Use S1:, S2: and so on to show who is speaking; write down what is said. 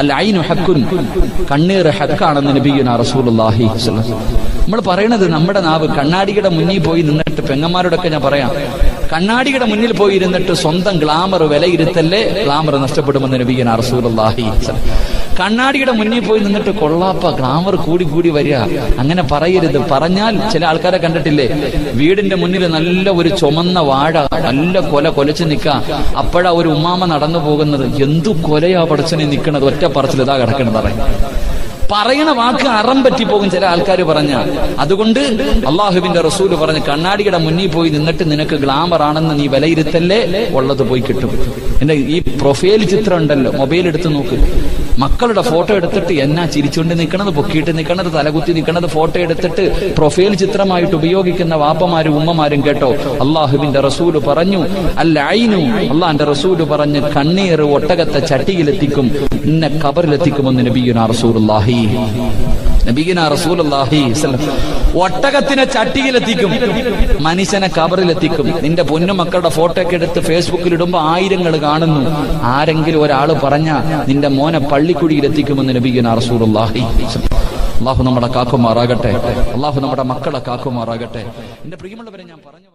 S1: അൽ ഐനു ഹക്കുൻ. കണ്ണീർ ഹക്കാണെന്ന് നബിയുന സ്വല്ലല്ലാഹു നമ്മൾ പറയണത് നമ്മുടെ നാവ് കണ്ണാടിയുടെ മുന്നിൽ പോയി നിന്നിട്ട് പെങ്ങന്മാരോടൊക്കെ ഞാൻ പറയാം. കണ്ണാടിയുടെ മുന്നിൽ പോയി ഇരുന്നിട്ട് സ്വന്തം ഗ്ലാമർ വിലയിരുത്തല്ലേ? ഗ്ലാമർ നഷ്ടപ്പെടുമെന്ന് റസൂലുള്ളാഹി സ്വല്ലല്ലാഹു കണ്ണാടിയുടെ മുന്നിൽ പോയി നിന്നിട്ട് കൊള്ളാപ്പ ഗ്ലാമർ കൂടി കൂടി വരിക. അങ്ങനെ പറയരുത്. പറഞ്ഞാൽ ചില ആൾക്കാരെ കണ്ടിട്ടില്ലേ? വീടിന്റെ മുന്നിൽ നല്ല ഒരു ചുമന്ന വാഴ നല്ല കൊല കൊലച്ച് നിൽക്കുക. അപ്പോഴാ ഒരു ഉമ്മാമ നടന്നു പോകുന്നത്. എന്തു കൊലയാ പടച്ചനെ നിൽക്കണത്? ഒറ്റ പറച്ചിൽ ഇതാ കിടക്കണത് പറയണ വാക്ക് അറം പറ്റിപ്പോകും ചില ആൾക്കാർ പറഞ്ഞ. അതുകൊണ്ട് അള്ളാഹുവിന്റെ റസൂൽ പറഞ്ഞ് കണ്ണാടിയുടെ മുന്നിൽ പോയി നിന്നിട്ട് നിനക്ക് ഗ്ലാമർ ആണെന്ന് നീ വിലയിരുത്തല്ലേ? ഉള്ളത് പോയി കിട്ടും. എന്റെ ഈ പ്രൊഫൈൽ ചിത്രം ഉണ്ടല്ലോ മൊബൈൽ എടുത്ത് നോക്ക്. മക്കളുടെ ഫോട്ടോ എടുത്തിട്ട് എന്നാ ചിരിച്ചുകൊണ്ട് നിൽക്കണത് പൊക്കിയിട്ട് നിൽക്കണത് തലകുത്തി നിൽക്കണത് ഫോട്ടോ എടുത്തിട്ട് പ്രൊഫൈൽ ചിത്രമായിട്ട് ഉപയോഗിക്കുന്ന വാപ്പമാരും ഉമ്മമാരും കേട്ടോ. അള്ളാഹുവിന്റെ റസൂൽ പറഞ്ഞു അല്ല ഐനു അള്ളാന്റെ റസൂൽ പറഞ്ഞ് കണ്ണീർ ഒട്ടകത്തെ ചട്ടിയിലെത്തിക്കും ഇന്ന കബറിലെത്തിക്കുമെന്ന് നബിയുന റസൂലുള്ളാഹി. നബീന. ഒട്ടകത്തിനെ ചട്ടിയിലെത്തിക്കും മനുഷ്യനെ കബറിലെത്തിക്കും നിന്റെ പൊന്നുമക്കളുടെ ഫോട്ടോ ഒക്കെ എടുത്ത് ഫേസ്ബുക്കിൽ ഇടുമ്പോ ആയിരങ്ങൾ കാണുന്നു ആരെങ്കിലും ഒരാൾ പറഞ്ഞ നിന്റെ മോനെ പള്ളിക്കുഴിയിലെത്തിക്കുമെന്ന് നബീന സ്വല്ലം. അള്ളാഹു നമ്മുടെ കാക്കുമാറാകട്ടെ അള്ളാഹു നമ്മുടെ മക്കളെ കാക്കുമാറാകട്ടെ എന്റെ പ്രിയമുള്ളവരെ ഞാൻ പറഞ്ഞു